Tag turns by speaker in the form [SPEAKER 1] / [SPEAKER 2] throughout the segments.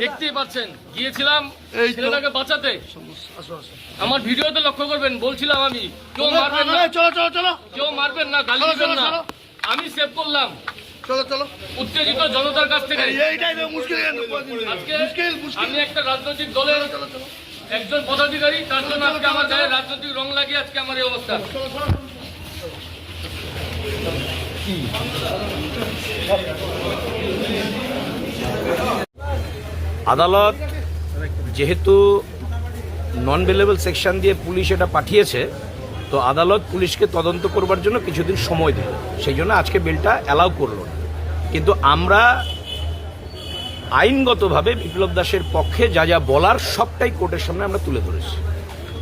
[SPEAKER 1] দেখতেই পাচ্ছেন গিয়েছিলাম ছেলেটাকে বাঁচাতে। আমার ভিডিওতে লক্ষ্য করবেন বলছিলাম আমি কেউ মারবেন না। কেউ মারবেন না গালি না। আমি সেভ করলাম।
[SPEAKER 2] চলো চলো।
[SPEAKER 1] উত্তেজিত জনতার কাছ থেকে।
[SPEAKER 2] এইটাই তো মুশকিল
[SPEAKER 1] আজকে
[SPEAKER 2] মুশকিল মুশকিল।
[SPEAKER 1] আমি একটা রাজনৈতিক দলের একজন পদাধিকারী তার জন্য আজকে আমার গায়ে রাজনৈতিক রং লাগিয়ে আজকে আমার এই অবস্থা।
[SPEAKER 3] আদালত যেহেতু নন বেলেবল সেকশন দিয়ে পুলিশ এটা পাঠিয়েছে তো আদালত পুলিশকে তদন্ত করবার জন্য কিছুদিন সময় দিল। সেই জন্য আজকে বিলটা অ্যালাউ করল না। কিন্তু আমরা আইনগতভাবে বিপ্লব দাসের পক্ষে যা যা বলার সবটাই কোর্টের সামনে আমরা তুলে ধরেছি।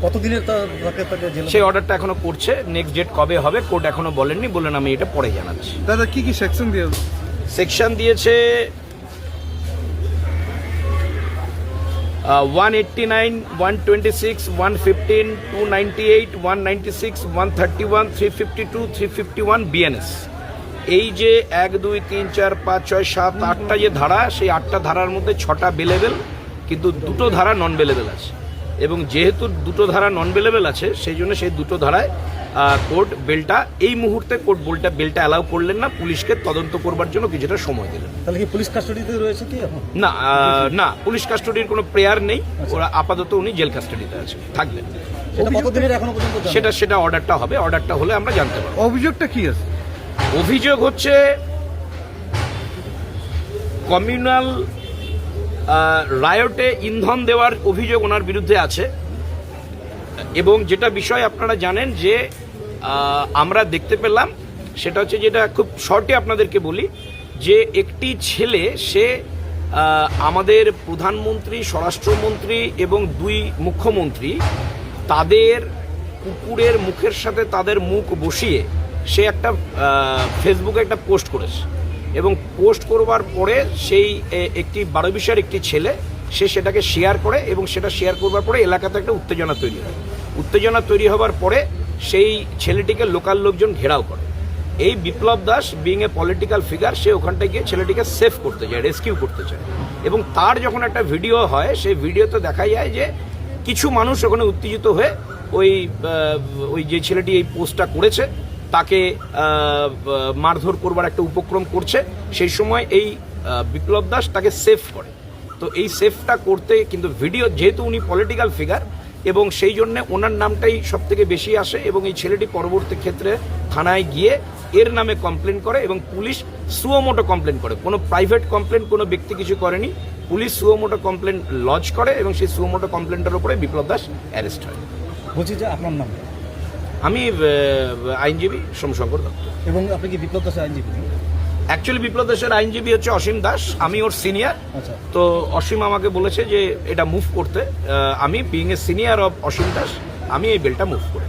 [SPEAKER 4] কতদিনের
[SPEAKER 3] সেই অর্ডারটা এখনও করছে নেক্সট ডেট কবে হবে কোর্ট এখনও বলেননি বলেন আমি এটা পরে জানাচ্ছি।
[SPEAKER 5] দাদা কি কি সেকশন দিয়ে?
[SPEAKER 3] সেকশন দিয়েছে one eighty nine one twenty six one fifteen two ninety eight one ninety six one thirty one three fifty two three fifty one BNS এই যে এক দুই তিন চার পাঁচ ছয় সাত আটটা যে ধারা সেই আটটা ধারার মধ্যে ছটা বেলেবেল কিন্তু দুটো ধারা নন বেলেবেল আছে। এবং যেহেতু দুটো ধারা নন বেলেবেল আছে সেই জন্য সেই দুটো ধারায় কোর্ট বেলটা এই মুহূর্তে কোর্ট বেলটা বেলটা অ্যালাউ করলেন না পুলিশকে তদন্ত করবার জন্য কিছুটা সময় দিলেন।
[SPEAKER 4] তাহলে কি পুলিশ কাস্টডিতে রয়েছে কি এখন?
[SPEAKER 3] না না পুলিশ কাস্টডির কোনো প্রেয়ার নেই ওরা আপাতত উনি জেল কাস্টডিতে আছেন থাকবেন।
[SPEAKER 4] সেটা কতদিনের এখনও পর্যন্ত জানা?
[SPEAKER 3] সেটা সেটা অর্ডারটা হবে অর্ডারটা হলে আমরা জানতে পারব।
[SPEAKER 5] অভিযোগটা কি আছে?
[SPEAKER 3] অভিযোগ হচ্ছে কমিউনাল রায়টে ইন্ধন দেওয়ার অভিযোগ ওনার বিরুদ্ধে আছে। এবং যেটা বিষয় আপনারা জানেন যে আমরা দেখতে পেলাম, সেটা হচ্ছে যেটা খুব শর্টে আপনাদেরকে বলি, যে একটি ছেলে, সে আমাদের প্রধানমন্ত্রী, স্বরাষ্ট্রমন্ত্রী এবং দুই মুখ্যমন্ত্রী, তাদের কুকুরের মুখের সাথে তাদের মুখ বসিয়ে সে একটা ফেসবুকে একটা পোস্ট করেছে। এবং পোস্ট করবার পরে সেই একটি বারো বিশার একটি ছেলে, সে সেটাকে শেয়ার করে এবং সেটা শেয়ার করবার পরে এলাকাতে একটা উত্তেজনা তৈরি হয়। উত্তেজনা তৈরি হবার পরে সেই ছেলেটিকে লোকাল লোকজন ঘেরাও করে। এই Biplab Das being a political figure সে ওখানটায় গিয়ে ছেলেটিকে সেভ করতে চায় রেস্কিউ করতে চায়। এবং তার যখন একটা ভিডিও হয়, সেই ভিডিওতে দেখা যায় যে কিছু মানুষ ওখানে উত্তেজিত হয়ে ওই ওই যে ছেলেটি এই পোস্টটা করেছে তাকে মারধর করবার একটা উপক্রম করছে, সেই সময় এই বিপ্লব দাস তাকে সেভ করে। তো এই সেফটা করতে কিন্তু ভিডিও যেহেতু উনি পলিটিক্যাল ফিগার এবং সেই জন্যে ওনার নামটাই সব থেকে বেশি আসে, এবং এই ছেলেটি পরবর্তী ক্ষেত্রে থানায় গিয়ে এর নামে কমপ্লেন করে, এবং পুলিশ সুয়োমোটো কমপ্লেন করে। কোনো প্রাইভেট কমপ্লেন কোনো ব্যক্তি কিছু করেনি, পুলিশ সুয়োমোটো কমপ্লেন লজ করে, এবং সেই সুয়োমোটো কমপ্লেনটার উপরে বিপ্লব দাস অ্যারেস্ট হয়।
[SPEAKER 4] বলছি যে আপনার নাম
[SPEAKER 3] আমি আইনজীবী সোমশঙ্কর দত্ত।
[SPEAKER 4] এবং আপনি কি বিপ্লব দাসের আইনজীবী?
[SPEAKER 3] অ্যাকচুয়ালি বিপ্লব দাসের আইনজীবী হচ্ছে অসীম দাস। আমি ওর সিনিয়র
[SPEAKER 4] আচ্ছা।
[SPEAKER 3] তো অসীম আমাকে বলেছে যে এটা মুভ করতে। আমি being a senior of Asim Das আমি এই বিলটা মুভ করি।